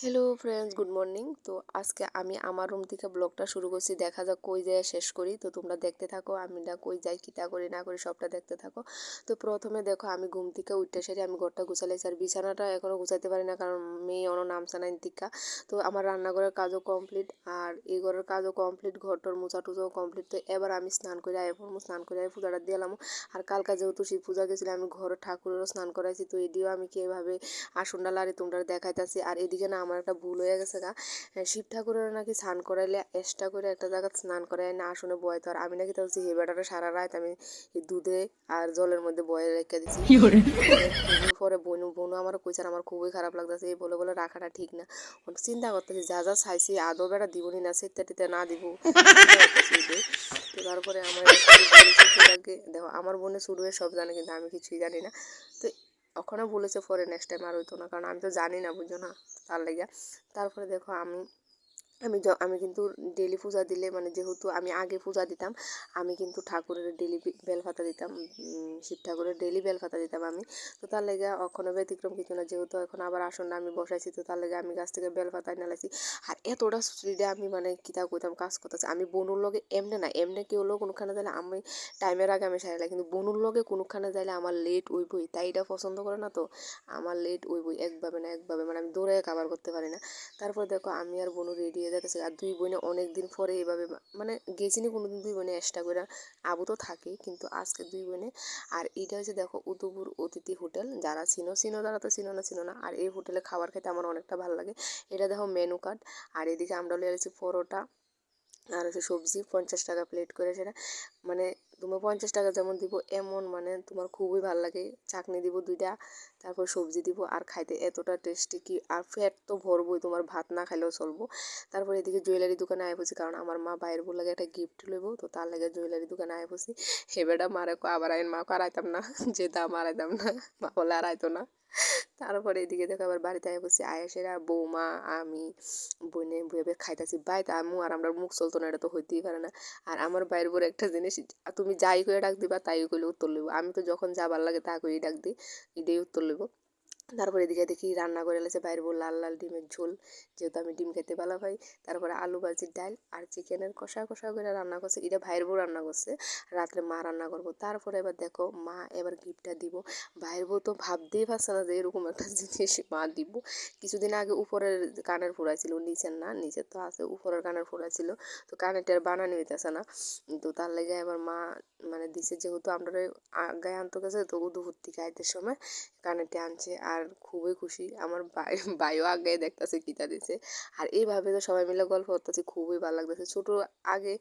Hello friends good morning তো আজকে আমি আমার রুম থেকে ব্লগটা শুরু করছি। দেখা যাক কই যায় শেষ করি। তো তোমরা দেখতে থাকো, আমি না কই যাই কিতা করি, না করি, সবটা দেখতে থাকো। তো প্রথমে দেখো, আমি ঘুম থেকে উঠতে সেরে আমি ঘরটা গুছালাইছি। আর বিছানাটা এখনও গুছাইতে পারি না, কারণ মেয়ে অন্য নামছে না টিকা তো আমার রান্নাঘরের কাজও কমপ্লিট আর এই ঘরের কাজও কমপ্লিট ঘরটার মোচা টুচাও কমপ্লিট তো এবার আমি স্নান করে আয় পড়ব। স্নান করে আয় পূজাটা দিলাম আর কালকা যেহেতু শিব পূজা গেছিলাম আমি ঘরের ঠাকুরেরও স্নান করাইছি। তো এদিও আমি কীভাবে আসনটা লাড়ি তোমরা দেখাইতেছি। আর এদিকে না আমার একটা ভুল হয়ে গেছে গা। শিব ঠাকুরের নাকি স্নান করাইলে এক্সট্রা করে একটা জায়গা স্নান করাই না আসনে বয় তো। আর আমি নাকি তো হে বেটাটা সারা রাত আমি দুধে আর জলের মধ্যে বয়ে রেখে দিছি। পরে বনু বনু আমার কইছে আমার খুবই খারাপ লাগতেছে। এই বলে বলে রাখাটা ঠিক না। চিন্তা করতেছি যা যা চাইছি আদৌ বেটা দিবনি না সেটা না দিব। তো তারপরে আমার দেখো আমার বোনে শুরু হয়ে সব জানে কিন্তু আমি কিছুই জানি না। তো ওখানে বলেছে পরে নেক্সট টাইম আর হইতো না। কারণ আমি তো জানি না, বুঝো না, তার লেগে। তারপরে দেখো আমি আমি আমি কিন্তু ডেলি পূজা দিলে মানে যেহেতু আমি আগে পূজা দিতাম, আমি কিন্তু ঠাকুরের ডেলি বেলপাতা দিতাম শিব ঠাকুরের ডেলি বেলপাতা দিতাম আমি। তো তার লেগে এখনও ব্যতিক্রম কিছু না, যেহেতু এখন আবার আসনটা আমি বসাইছি, তো তার লেগে আমি গাছ থেকে বেলপাতা নালাইছি আর এতটা স্পিডে আমি মানে কিতা কইতাম, কাজ করতেছি। আমি বনুর লগে এমনি না, এমনি কেউ হলেও কোনোখানে যাইলে আমি টাইমের আগে আমি সারালাই কিন্তু বনুর লগে কোনোখানে যাইলে আমার লেট উইবই, তাই এটা পছন্দ করে না তো? আমার লেট উইবই, একভাবে না একভাবে মানে আমি দৌড়ে কাবার করতে পারি না। তারপর দেখো আমি আর বনু রেডি যাচ্ছে আর দুই বোনে অনেক দিন পরে এভাবে মানে গেছিনি কোনো দিন দুই বোনে এক্সট্রা করে। আবু তো থাকে কিন্তু আজকে দুই বোনে। আর এটা হচ্ছে দেখো উদুপুর অতিথি হোটেল। যারা চিনো চিনো, তারা তো চিনো না চিনো না। আর এই হোটেলে খাবার খেতে আমার অনেকটা ভালো লাগে। এটা দেখো মেনু কার্ড। আর এদিকে আমরা লিয়ে পরোটা। আর হচ্ছে সবজি পঞ্চাশ টাকা প্লেট করে সেটা। মানে তোমার পঞ্চাশ টাকা যেমন দিব, এমন মানে তোমার খুবই ভালো লাগে। চাটনি দিব দুইটা, তারপর সবজি দিব। আর খাইতে এতটা টেস্টি কি, আর ফ্যাট তো ভরবই, তোমার ভাত না খাইলেও চলবো। তারপর এদিকে জুয়েলারি দোকানে আয় বসি কারণ আমার মা বাইরের বলে একটা গিফট লইব, তো তার লাগে জুয়েলারি দোকানে আয় বসি হেবেটা মারে আবার আইন, মা আড়াইতাম না। যে দাম আড়াইতাম না। মা বলে আড়াইতো না। তারপরে এদিকে দেখো আবার বাড়িতে আয় বসে আয়েসেরা বৌমা, আমি, বোনে বইয়ে খাইতেছি। বাই তা আমু আর আমরা মুখ চলতো না, এটা তো হইতেই পারে না। আর আমার বাইর বড় একটা জিনিস, তুমি যাই করে ডাক দিবা, তাই করে উত্তর লইব। আমি তো যখন যাবার লাগে তা করেই ডাক দিই, এটাই উত্তর লইব। তারপরে এদিকে দেখি রান্না করে এলেছে বাইরে বল লাল লাল ডিমের ঝোল। যেহেতু আমি ডিম খেতে ভালো পাই তারপরে আলু ভাজির ডাল আর চিকেনের কষা কষা করে রান্না করছে। এটা ভাইয়ের বউ রান্না করছে, রাত্রে মা রান্না করব। তারপরে এবার দেখো মা এবার গিফটটা দিব। ভাইয়ের বউ তো ভাবতেই পারছে না যে এরকম একটা জিনিস মা দিব। কিছুদিন আগে উপরের কানের ফোড়া ছিল, নিচের না, নিচের তো আছে, উপরের কানের ফোড়া ছিল। তো কানেরটার বানানি হইতেছে না। তো তার লেগে এবার মা মানে দিছে, যেহেতু আমরা গায়ে আনতে গেছে তো দুপুর থেকে আইতের সময় কানেরটা আনছে। আর খুবই খুশি। আমার ভাইও আগে দেখতেছে কিতা দিছে। আর এইভাবে তো সবাই মিলে গল্প করতেছি, খুবই ভালো লাগতেছে। ছোটো আগে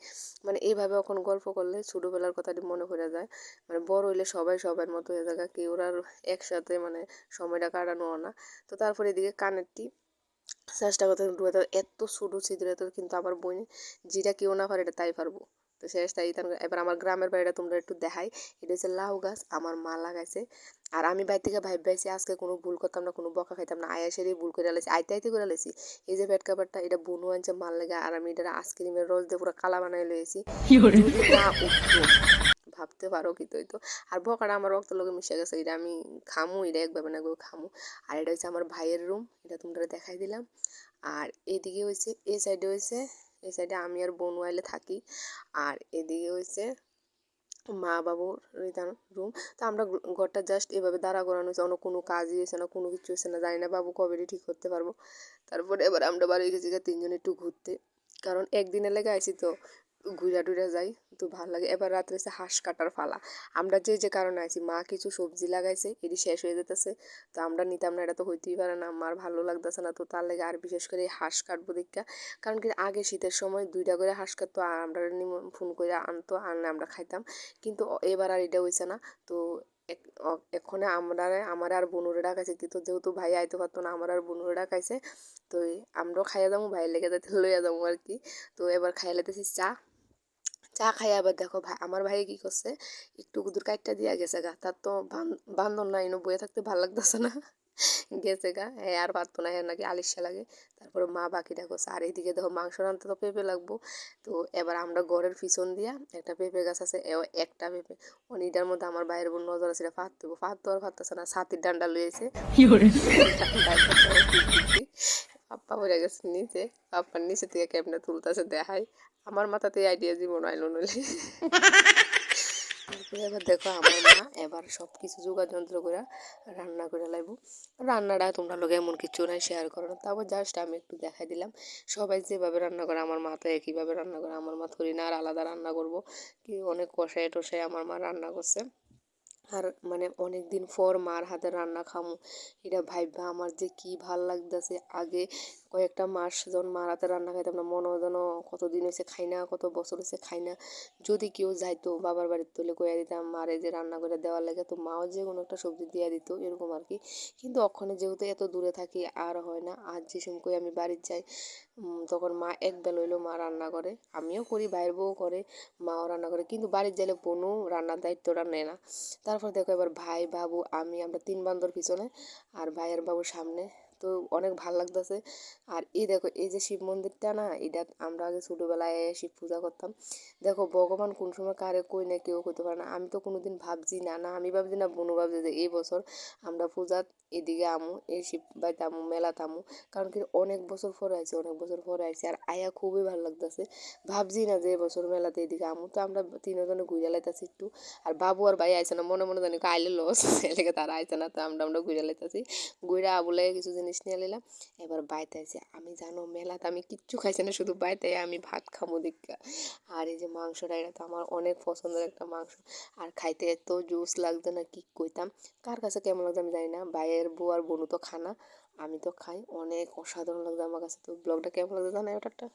মানে এইভাবে এখন গল্প করলে ছোটোবেলার কথাটি মনে পড়ে যায়। মানে বড় হইলে সবাই সবার মতো হয়ে যায় কেউ আর একসাথে মানে সময়টা কাটানো না। তো তারপরে এদিকে কানেরটি, চেষ্টা করতে ডুবে এত ছোটো ছিদ্র, এত কিন্তু আমার বোন যেটা কেউ না পারে এটা তাই পারব। তো শেষ তাই এবার আমার গ্রামের বাড়িটা তোমরা একটু দেখাই। এটা হচ্ছে লাউ গাছ আমার মা লাগাইছে। আর আমি বাড়ি থেকে ভাই ভাইছি আজকে কোনো ভুল করতাম না কোনো বকা খাইতাম না। আয়া আয়াসেরই ভুল করে লেছি আইতে আইতে করে লেছি এই যে পেট কাপড়টা এটা বুনু আনছে মাল লেগে আর আমি এটা আইসক্রিমের রস দিয়ে পুরো কালা বানাই লয়েছি ভাবতে পারো কি তো আর বকাটা আমার রক্ত লোকে মিশে গেছে এটা আমি খামু এটা একভাবে না খামু। আর এটা হচ্ছে আমার ভাইয়ের রুম এটা তোমরা দেখাই দিলাম। আর এদিকে হয়েছে এই সাইডে হয়েছে এই সাইডে আমি আর বোন ওয়াইলে থাকি। আর এদিকে হয়েছে মা বাবুর রিতান রুম তো আমরা ঘরটা জাস্ট এভাবে দাঁড়া করানো হয়েছে অন্য কোনো কাজই হয়েছে না, কোনো কিছু হয়েছে না। জানি না বাবু কবে ঠিক করতে পারব। তারপরে এবার আমরা বাড়ি গেছি তিনজন একটু ঘুরতে। কারণ একদিনের লেগে আইছি তো। ঘুরা টুরা যাই, তো ভালো লাগে। এবার রাত্রে হচ্ছে হাঁস কাটার ফালা। আমরা যে যে কারণে আছি মা কিছু সবজি লাগাইছে, এটি শেষ হয়ে যেতেছে তো আমরা নিতাম না, এটা তো হইতেই পারে না আমার ভালো লাগতেছে না, তো তার লেগে আর বিশেষ করে এই হাঁস কাটবো দেখা কারণ কি, আগে শীতের সময় দুইটা করে হাঁস কাটতো, আর আমরা ফোন করে আনতো, আনলে আমরা খাইতাম। কিন্তু এবার আর এটা হয়েছে না। তো এক্ষণে আমরা আমার আর বনুরে ডাকাইছে। কিন্তু যেহেতু ভাই আইতে পারতো না, আমার আর বনুরে ডাকাইছে। তো আমরাও খাইয়া যাব, ভাইয়ের লেগে যাতে লইয়া যাব আর কি। তো এবার খাইয়া লেতেছি চা। চা খাই আবার দেখো ভাই আমার ভাই কি করছে? একটু কুদুর কাইটটা দিয়া গেছে গা। তার তো বান্ধন না এনে বয়ে থাকতে ভালো লাগতেছে না। গেছে গা হ্যাঁ আর পারতো না হ্যাঁ নাকি আলিশা লাগে। তারপরে মা বাকিটা করছে। আর এইদিকে দেখো মাংস রানতে তো পেঁপে লাগবো। তো এবার আমরা ঘরের পিছন দিয়া একটা পেঁপে গাছ আছে একটা পেঁপে। অনিটার মধ্যে আমার বাইরের বোন নজর আছে ফাঁদ দেবো। ফাঁদ তো আর ফাঁদতেছে না ছাতির ডান্ডা লুয়েছে আপ্পা পড়ে গেছে নিচে। আপ্পার নিচে থেকে কেমনে তুলতেছে দেখাই। আমার মাথাতে আইডিয়া জীবন আইলো নইলে। এবার দেখো আমার মা এবার সব কিছু যোগাড় যন্ত্র করে রান্না করে লাইব। রান্নাটা তোমরা লোক এমন কিছু নাই শেয়ার করো। না তারপর জাস্ট আমি একটু দেখাই দিলাম। সবাই যেভাবে রান্না করে আমার মা তো একইভাবে রান্না করে। আমার মা থরি না আর আলাদা রান্না করব। কি অনেক কষায় টসায় আমার মা রান্না করছে। আর মানে অনেক দিন পর মার হাতে রান্না খামু। এটা ভাইবা আমার যে কি ভালো লাগতেছে। আগে কয়েকটা মাস যখন মার হাতে রান্না খাইতাম না মনে যেন কতদিন হয়েছে খাই না, কত বছর হয়েছে খাই না। যদি কেউ যাইতো বাবার বাড়ির তুলে কইয়া দিতাম, মারে যে রান্না করে দেওয়ার লাগে তো মাও যে কোনো একটা সবজি দিয়ে দিত, এরকম আর কি কিন্তু ওখানে যেহেতু এত দূরে থাকি আর হয় না আর যে সময় কই আমি বাড়ির যাই তখন মা এক বেলা হইলেও মা রান্না করে, আমিও করি, বাইরের বউ করে, মাও রান্না করে। কিন্তু বাড়ির যাইলে বোনও রান্নার দায়িত্বটা নেয় না। তারপর দেখো এবার ভাই, বাবু, আমি, আমরা তিন বান্ধর পিছনে, আর ভাইয়ের বাবুর সামনে। তো অনেক ভালো লাগতেছে। আর এই দেখো, এই যে শিব মন্দিরটা না, এটা আমরা আগে ছোটোবেলায় শিব পূজা করতাম। দেখো, ভগবান কোন সময় কারে কই না কেউ করতে পারে না। আমি তো কোনোদিন ভাবছি না না আমি ভাবছি না বনু ভাবছি যে এই বছর আমরা পূজা এদিকে আমু এই শিব বাড়িতে আমু মেলা তামু কারণ কি অনেক বছর পরে আইছে, অনেক বছর পরে আইছে। আর আয়া খুবই ভালো লাগতেছে। ভাবছি না যে বছর মেলাতে এদিকে আমু। তো আমরা তিনজনে ঘুরে লাইতেছি একটু। আর বাবু আর ভাই আইছে না, মনে মনে জানি আইলে লস এলাকা তারা আইছে না, তো আমরা আমরা ঘুরে লাইতেছি। ঘুরে আবুলে কিছু জিনিস নিয়ে নিলাম এবার বাইতে আইছে। আমি জানো মেলাতে আমি কিচ্ছু খাইছি না, শুধু বাইতে আমি ভাত খামো দেখা আর এই যে মাংসটা এটা তো আমার অনেক পছন্দের একটা মাংস। আর খাইতে এত জুস লাগতো না, কি কইতাম? কার কাছে কেমন লাগতো আমি জানি না। ভাইয়ের বউ আর বোনও তো খানা আমি তো খাই। অনেক অসাধারণ লাগতো আমার কাছে। তো ব্লগটা কেমন লাগতো জানাই ওটা